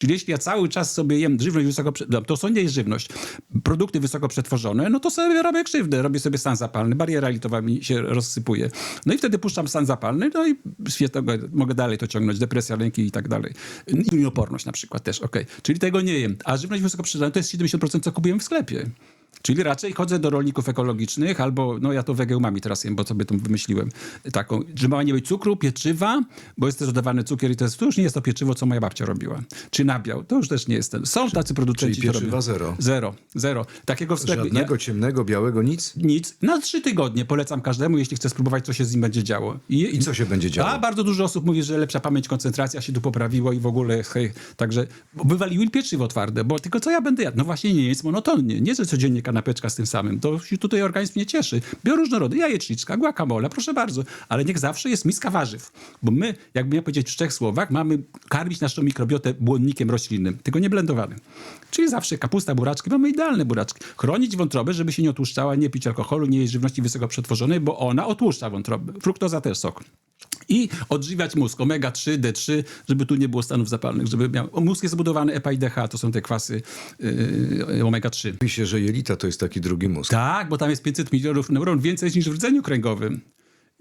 Czyli jeśli ja cały czas sobie jem żywność wysoko, no, to są nie jest żywność, produkty wysoko przetworzone, no to sobie robię krzywdę, robię sobie stan zapalny, bariera litowa mi się rozsypuje. No i wtedy puszczam stan zapalny, no i świetnie, mogę dalej to ciągnąć, depresja, lęki i tak dalej. Insulinoporność na przykład też, okej. Czyli tego nie jem. A żywność wysoko przetworzona to jest 70% co kupiłem w sklepie. Czyli raczej chodzę do rolników ekologicznych, albo, no ja to wege umami teraz jem, bo sobie to wymyśliłem, taką, że ma nie być cukru, pieczywa, bo jest też dodawany cukier i to, jest, to już nie jest to pieczywo, co moja babcia robiła. Czy nabiał, to już też nie jest ten. Są tacy producenci, czyli pieczywa zero. Zero, zero. Takiego w sklepie. Żadnego ciemnego, białego, nic? Nic. Na trzy tygodnie polecam każdemu, jeśli chce spróbować, co się z nim będzie działo. I co się będzie działo? A bardzo dużo osób mówi, że lepsza pamięć, koncentracja się tu poprawiło i w ogóle, hej, także wywaliły pieczywo twarde, bo tylko co ja będę jadł? No właśnie nie jest monotonnie, nie że codziennie kanapeczka z tym samym, to się tutaj organizm nie cieszy. Bioróżnorody, jajeczniczka, guacamole, proszę bardzo, ale niech zawsze jest miska warzyw, bo my, jakby miał powiedzieć w trzech słowach, mamy karmić naszą mikrobiotę błonnikiem roślinnym, tylko nie blendowanym. Czyli zawsze kapusta, buraczki, mamy idealne buraczki. Chronić wątrobę, żeby się nie otłuszczała, nie pić alkoholu, nie jeść żywności wysoko przetworzonej, bo ona otłuszcza wątrobę. Fruktoza też sok. I odżywiać mózg, omega-3, D3, żeby tu nie było stanów zapalnych, żeby miał... Mózg jest zbudowany EPA i DH, to są te kwasy yy, omega-3. Mówi się, że jelita to jest taki drugi mózg. Tak, bo tam jest 500 milionów neuronów, więcej niż w rdzeniu kręgowym.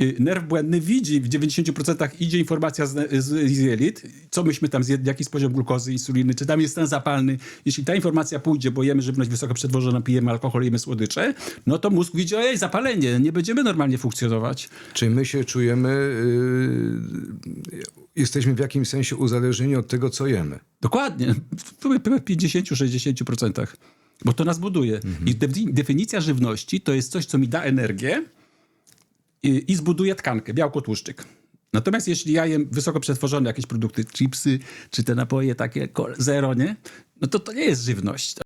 Y, Nerw błędny widzi, w 90% idzie informacja z, z, z jelit, co myśmy tam zjedli, jaki jest poziom glukozy, insuliny, czy tam jest stan zapalny. Jeśli ta informacja pójdzie, bo jemy żywność wysoko przetworzoną, pijemy alkohol, jemy słodycze, no to mózg widzi, ojej, zapalenie, nie będziemy normalnie funkcjonować. Czy my się czujemy, yy, jesteśmy w jakimś sensie uzależnieni od tego, co jemy? Dokładnie, w 50-60%. Bo to nas buduje. I defi- definicja żywności to jest coś, co mi da energię i, i zbuduje tkankę, białko, tłuszczyk. Natomiast jeśli ja jem wysoko przetworzone jakieś produkty, chipsy, czy te napoje takie zero, nie? No to to nie jest żywność.